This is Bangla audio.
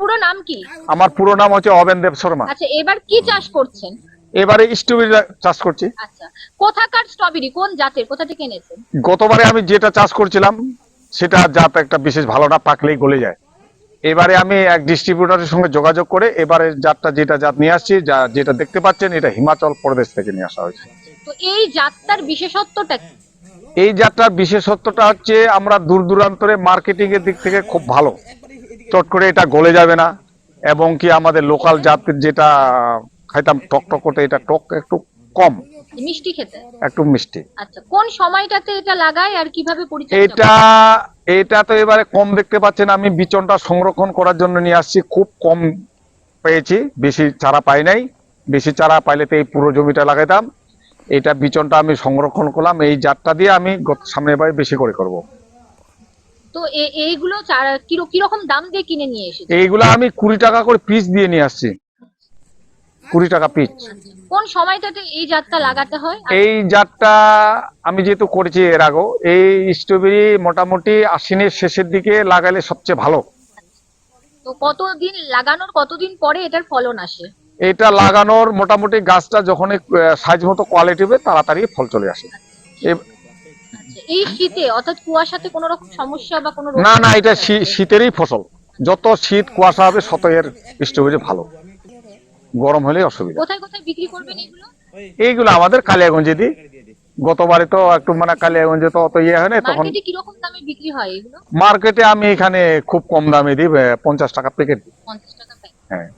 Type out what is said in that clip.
পুরো নাম কি? আমার পুরো নাম হচ্ছে অবেন দেব শর্মা। আচ্ছা এবার কি চাষ করছেন? এবারে স্ট্রবেরি চাষ করছি। আচ্ছা কোথাকার স্ট্রবেরি? কোন জাতের? কোথা থেকে এনেছেন? গতবারে আমি যেটা চাষ করছিলাম সেটা জাত একটা বিশেষ ভালো না পাকলেই গলে যায়। এবারে আমি এক ডিস্ট্রিবিউটরের সঙ্গে যোগাযোগ করে এবারে জাতটা যেটা জাত নিয়ে আসছি যা যেটা দেখতে পাচ্ছেন এটা হিমাচল প্রদেশ থেকে নিয়ে আসা হয়েছে। তো এই জাতটার বিশেষত্বটা কি? এই জাতটার বিশেষত্বটা হচ্ছে আমরা দূর দূরান্তরে মার্কেটিং এর দিক থেকে খুব ভালো। চট করে এটা গলে যাবে না এবং কি আমাদের লোকাল জাতের যেটা খাইতাম টক টক করতে এটা টক একটু কম। মিষ্টি খেতে? একটু মিষ্টি। আচ্ছা কোন সময়টাতে এটা লাগায় আর কীভাবে পরিচর্যা এটা এটা তো এবারে কম দেখতে পাচ্ছেন আমি বিচনটা সংরক্ষণ করার জন্য নিয়ে আসছি খুব কম পেয়েছি বেশি চারা পাই নাই বেশি চারা পাইলে তো এই পুরো জমিটা লাগাইতাম। এটা বিচনটা আমি সংরক্ষণ করলাম এই জাতটা দিয়ে আমি গত- সামনের বারে বেশি করে করব। তো এইগুলো কীরকম দাম দিয়ে কিনে নিয়ে এসেছে? এইগুলো আমি কুড়ি টাকা করে পিস দিয়ে নিয়ে আসছি। কুড়ি টাকা পিস কোন সময়টাতে এই জাতটা লাগাতে হয়? এই জাতটা আমি যেহেতু করেছি এর আগেও এই স্ট্রবেরি মোটামুটি আশ্বিনের শেষের দিকে লাগালে সবচেয়ে ভালো। তো কতদিন লাগানোর কতদিন পরে এটার ফলন আসে? এটা লাগানোর মোটামুটি গাছটা যখন সাইজ মতো কোয়ালিটি হবে তাড়াতাড়ি ফল চলে আসে। আচ্ছা। এই শীতে অর্থাৎ কুয়াশাতে কোনো রকম সমস্যা বা কোনো না না এটা শীতেরই ফসল। যত শীত কুয়াশা হবে তত এর স্ট্রবেরি ভালো। গরম হলে অসুবিধা। কোথায় কোথায় বিক্রি করবেন এগুলো এইগুলো আমাদের কালিয়াগঞ্জে দিই গতবারে তো একটু মানে কালিয়াগঞ্জে তো অত ইয়ে হয় না তখন কীরকম দামে বিক্রি হয় এগুলো মার্কেটে আমি এখানে খুব কম দামে দিই পঞ্চাশ টাকা প্যাকেট পঞ্চাশ টাকা হ্যাঁ।